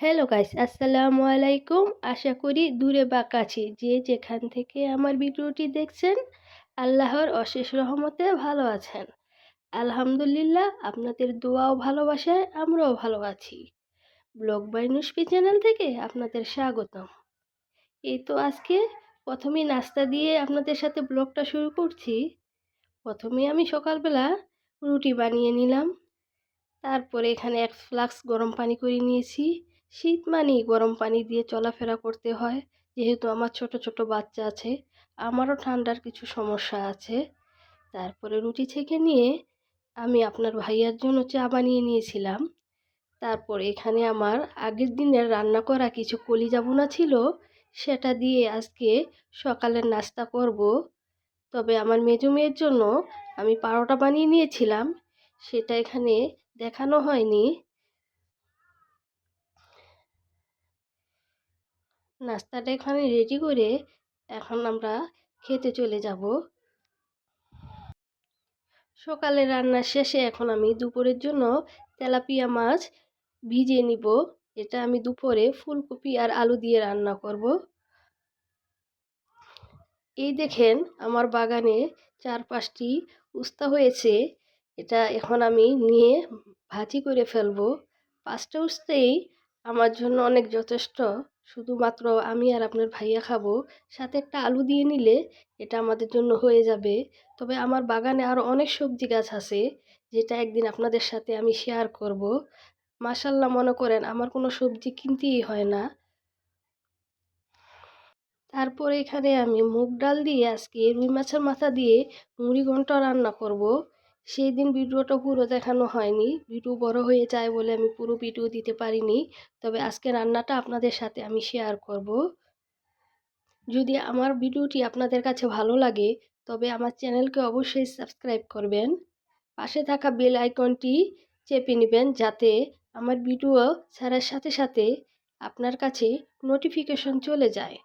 Hello guys আসসালামু আলাইকুম। আশা করি দূরে বা কাছে যে যেখান থেকে আমার ভিডিওটি দেখছেন, আল্লাহর অশেষ রহমতে ভালো আছেন। আলহামদুলিল্লাহ, আপনাদের দোয়াও ভালোবাসায় আমরাও ভালো আছি। ব্লগ বাই নুসপি চ্যানেল থেকে আপনাদের স্বাগতম। এই তো আজকে প্রথমেই নাস্তা দিয়ে আপনাদের সাথে ব্লগটা শুরু করছি। প্রথমে আমি সকালবেলা রুটি বানিয়ে নিলাম। তারপরে এখানে এক ফ্লাক্স গরম পানি করে নিয়েছি। শীত মানেই গরম পানি দিয়ে চলাফেরা করতে হয়। যেহেতু আমার ছোট ছোট বাচ্চা আছে, আমারও ঠান্ডার কিছু সমস্যা আছে। তারপরে রুটি ছেঁকে নিয়ে আমি আপনার ভাইয়ার জন্য চা বানিয়ে নিয়েছিলাম। তারপর এখানে আমার আগের দিনের রান্না করা কিছু কলিজা বোনা ছিল, সেটা দিয়ে আজকে সকালের নাস্তা করব। তবে আমার মেজো মেয়ের জন্য আমি পারোটা বানিয়ে নিয়েছিলাম, সেটা এখানে দেখানো হয়নি। নাস্তাটা এখানে রেডি করে এখন আমরা খেতে চলে যাব। সকালে রান্না শেষে এখন আমি দুপুরের জন্য তেলাপিয়া মাছ ভিজিয়ে নিব। এটা আমি দুপুরে ফুলকপি আর আলু দিয়ে রান্না করব। এই দেখেন আমার বাগানে চার পাঁচটি উস্তা হয়েছে। এটা এখন আমি নিয়ে ভাজি করে ফেলব। পাঁচটা উস্তেই আমার জন্য অনেক যথেষ্ট। শুধুমাত্র আমি আর আপনার ভাইয়া খাব, সাথে একটা আলু দিয়ে নিলে এটা আমাদের জন্য হয়ে যাবে। তবে আমার বাগানে আরও অনেক সবজি গাছ আছে, যেটা একদিন আপনাদের সাথে আমি শেয়ার করব। মাসাল্লাহ মনে করেন আমার কোনো সবজি কিনতেই হয় না। তারপরে এখানে আমি মুগ ডাল দিয়ে আজকে রুই মাছের মাথা দিয়ে মুড়ি ঘন্ট রান্না করব। সেই দিন ভিডিওটা পুরো দেখানো হয়নি। ভিডিও বড় হয়ে যায় বলে আমি পুরো ভিডিও দিতে পারিনি। তবে আজকে রান্নাটা আপনাদের সাথে আমি শেয়ার করব। যদি আমার ভিডিওটি আপনাদের কাছে ভালো লাগে, তবে আমার চ্যানেলকে অবশ্যই সাবস্ক্রাইব করবেন। পাশে থাকা বেল আইকনটি চেপে নেবেন যাতে আমার ভিডিও ছাড়ার সাথে সাথে আপনার কাছে নোটিফিকেশন চলে যায়।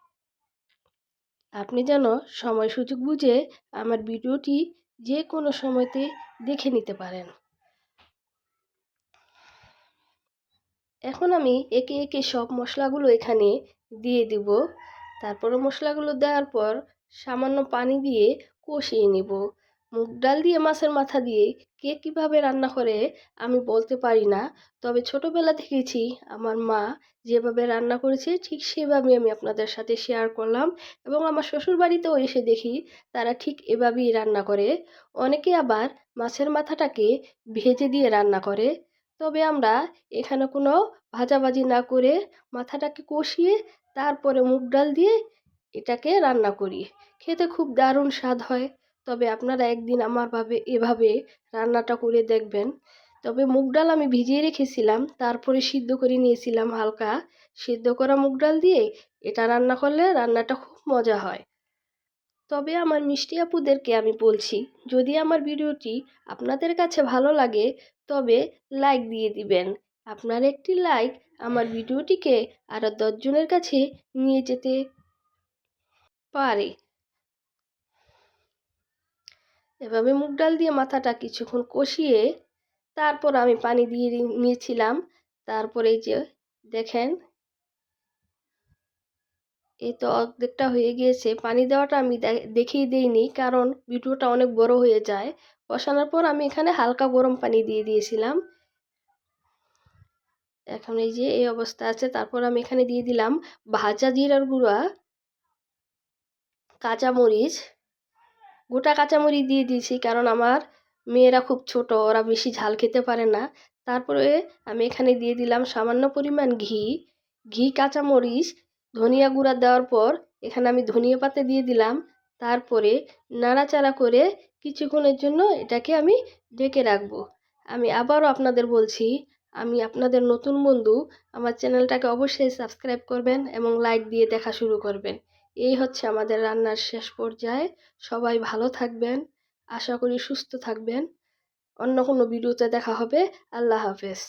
আপনি যেন সময় সুযোগ বুঝে আমার ভিডিওটি যে কোনো সময়তে দেখে নিতে পারেন। এখন আমি একে একে সব মশলাগুলো এখানে দিয়ে দিব। তারপরে মশলাগুলো দেওয়ার পর সামান্য পানি দিয়ে কষিয়ে নিব। মুগ ডাল দিয়ে মাছের মাথা দিয়ে কে কীভাবে রান্না করে আমি বলতে পারি না। তবে ছোটোবেলা দেখেছি আমার মা যেভাবে রান্না করেছে ঠিক সেভাবে আমি আপনাদের সাথে শেয়ার করলাম এবং আমার শ্বশুর বাড়িতেও এসে দেখি তারা ঠিক এভাবেই রান্না করে। অনেকে আবার মাছের মাথাটাকে ভেজে দিয়ে রান্না করে। তবে আমরা এখানে কোনো ভাজাভাজি না করে মাথাটাকে কষিয়ে তারপরে মুগ ডাল দিয়ে এটাকে রান্না করি। খেতে খুব দারুণ স্বাদ হয়। তবে আপনারা একদিন আমার ভাবে, এভাবে রান্নাটা করে দেখবেন। তবে মুগ ডাল আমি ভিজিয়ে রেখেছিলাম, তারপরে সিদ্ধ করে নিয়েছিলাম হালকা। সিদ্ধ করা মুগ ডাল দিয়ে এটা রান্না করলে রান্নাটা খুব মজা হয়। তবে আমার মিষ্টি আপুদেরকে আমি বলছি, যদি আমার ভিডিওটি আপনাদের কাছে ভালো লাগে, তবে লাইক দিয়ে দিবেন। আপনার একটি লাইক আমার ভিডিওটিকে আরও দশজনের কাছে নিয়ে যেতে পারে। এভাবে মুগ ডাল দিয়ে মাথাটা কিছুক্ষণ কষিয়ে তারপর আমি পানি দিয়ে নিয়েছিলাম। তারপরে এই যে দেখেন, এই তো অর্ধেকটা হয়ে গিয়েছে। পানি দেওয়াটা আমি দেখিয়ে দিইনি কারণ ভিডিওটা অনেক বড় হয়ে যায়। কষানোর পর আমি এখানে হালকা গরম পানি দিয়ে দিয়েছিলাম। এখন এই যে এই অবস্থা আছে। তারপর আমি এখানে দিয়ে দিলাম ভাজা জিরার গুঁড়া, কাঁচামরিচ গোটা কাঁচামরিচ দিয়ে দিয়েছি, কারণ আমার মেয়েরা খুব ছোট, ওরা বেশি ঝাল খেতে পারে না। তারপরে আমি এখানে দিয়ে দিলাম সামান্য পরিমাণ ঘি। ঘি, কাঁচামরিচ, ধনিয়া গুঁড়া দেওয়ার পর এখানে আমি ধনিয়া পাতা দিয়ে দিলাম। তারপরে নাড়াচাড়া করে কিছুক্ষণের জন্য এটাকে আমি ডেকে রাখব। আমি আবারও আপনাদের বলছি, আমি আপনাদের নতুন বন্ধু। আমার চ্যানেলটাকে অবশ্যই সাবস্ক্রাইব করবেন এবং লাইক দিয়ে দেখা শুরু করবেন। এই হচ্ছে আমাদের রান্নার শেষ পর্যায়ে। সবাই ভালো থাকবেন, আশা করি সুস্থ থাকবেন। অন্য কোনো ভিডিওতে দেখা হবে। আল্লাহ হাফেজ।